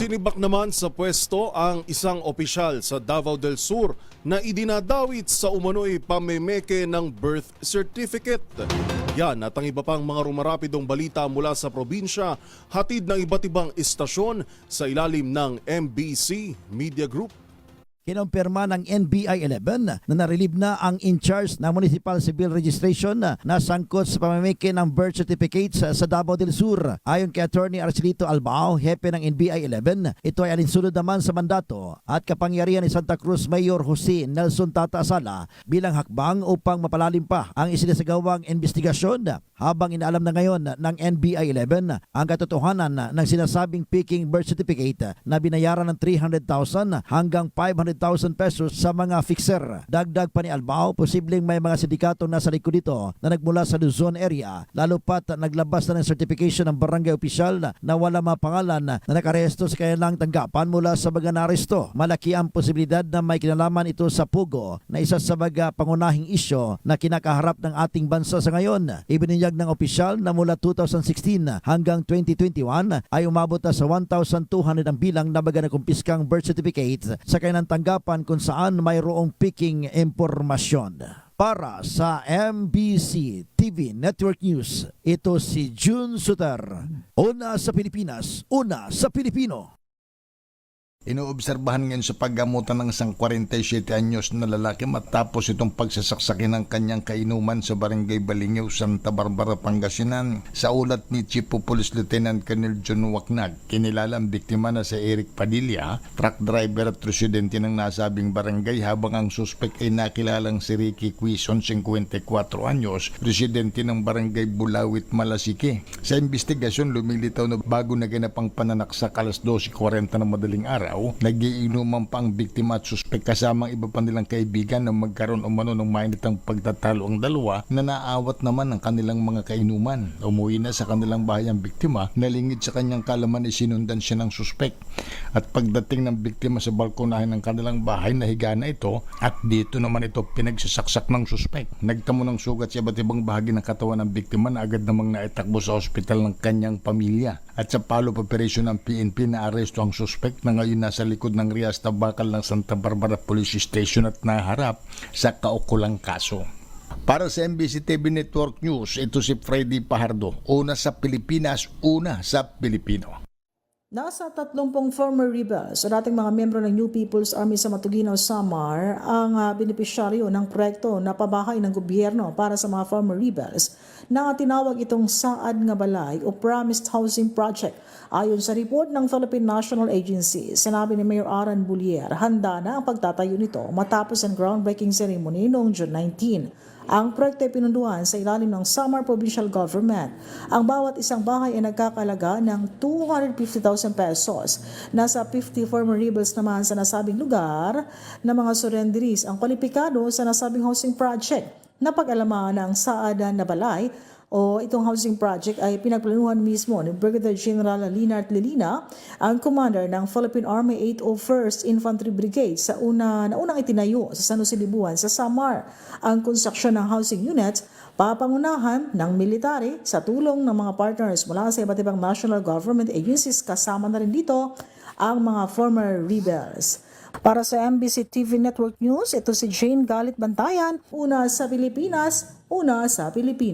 Sinibak naman sa pwesto ang isang opisyal sa Davao del Sur na idinadawit sa umano'y pamemeke ng birth certificate. Yan at ang iba pang mga rumarapidong balita mula sa probinsya, hatid ng iba't ibang istasyon sa ilalim ng MBC Media Group. Kinumpirma ng NBI 11 na narelieve na ang in-charge na Municipal Civil Registration na sangkot sa pamamiki ng birth certificates sa Davao del Sur. Ayon kay Attorney Arcelito Albao, hepe ng NBI 11, ito ay alinsunod naman sa mandato at kapangyarihan ni Santa Cruz Mayor Jose Nelson Tata Asala bilang hakbang upang mapalalim pa ang isinasagawang investigasyon habang inaalam na ngayon ng NBI 11 ang katotohanan ng sinasabing peking birth certificate na binayaran ng 300,000 hanggang 500,000 pesos sa mga fixer. Dagdag pa ni Albao, posibleng may mga sindikato nasa likod dito na nagmula sa Luzon area, lalo pat naglabas na ng certification ng barangay opisyal na wala mga pangalan na nakaresto sa kanilang tanggapan mula sa mga naresto. Malaki ang posibilidad na may kinalaman ito sa Pugo na isa sa mga pangunahing isyo na kinakaharap ng ating bansa sa ngayon. Ibinunyag ng opisyal na mula 2016 hanggang 2021 ay umabot na sa 1,200 ang bilang na baga na kumpiskang birth certificates sa kanilang tanggapan kung saan mayroong picking impormasyon. Para sa MBC TV Network News, ito si June Suter. Una sa Pilipinas, una sa Pilipino. Inoobserbahan ngayon sa paggamutan ng isang 47 anyos na lalaki matapos itong pagsasaksakin ng kanyang kainuman sa barangay Balingaw, Santa Barbara, Pangasinan. Sa ulat ni Chief Police Lieutenant Colonel John Waknag, kinilala ang biktima na si Eric Padilla, truck driver at residente ng nasabing barangay habang ang suspek ay nakilalang si Ricky Quison, 54 anyos, residente ng barangay Bulawit, Malasike. Sa investigasyon, lumilitaw na bago naganap ang pananaksak alas 12.40 ng madaling araw, nagiinuman pa ang biktima at suspek kasamang iba pa nilang kaibigan na magkaroon umano ng mainitang pagtatalo ang dalawa na naawat naman ang kanilang mga kainuman. Umuwi na sa kanilang bahay ang biktima, nalingid sa kanyang kalaman ay sinundan siya ng suspek. At pagdating ng biktima sa balkonahin ng kanilang bahay, nahiga na ito at dito naman ito pinagsasaksak ng suspek. Nagtamo ng sugat sa iba't ibang bahagi ng katawan ng biktima na agad namang naitakbo sa ospital ng kanyang pamilya. At sa follow-up operation ng PNP na aresto ang suspek na ngayon nasa likod ng Rias Tabakal ng Santa Barbara Police Station at naharap sa kaukulang kaso. Para sa MBC TV Network News, ito si Freddy Pahardo. Una sa Pilipinas, una sa Pilipino. Nasa 30 former rebels o dating mga membro ng New People's Army sa Matuginaw, Samar ang uh, benepisyaryo ng proyekto na pabahay ng gobyerno para sa mga former rebels na tinawag itong Saad nga Balay o Promised Housing Project. Ayon sa report ng Philippine National Agency, sinabi ni Mayor Aran Bullier, handa na ang pagtatayo nito matapos ang groundbreaking ceremony noong June 19. Ang proyekto ay pinunduan sa ilalim ng Samar Provincial Government. Ang bawat isang bahay ay nagkakalaga ng 250,000 pesos. Nasa 50 former naman sa nasabing lugar na mga surrenderies ang kwalipikado sa nasabing housing project na pag-alaman ng Saada na Balay o itong housing project ay pinagplanuhan mismo ni Brigadier General Linard Lilina, ang commander ng Philippine Army 801st Infantry Brigade sa una na unang itinayo sa San Jose Libuan sa Samar. Ang konstruksyon ng housing units papangunahan ng military sa tulong ng mga partners mula sa iba't ibang national government agencies kasama na rin dito ang mga former rebels. Para sa MBC TV Network News, ito si Jane Galit Bantayan, una sa Pilipinas, una sa Pilipino.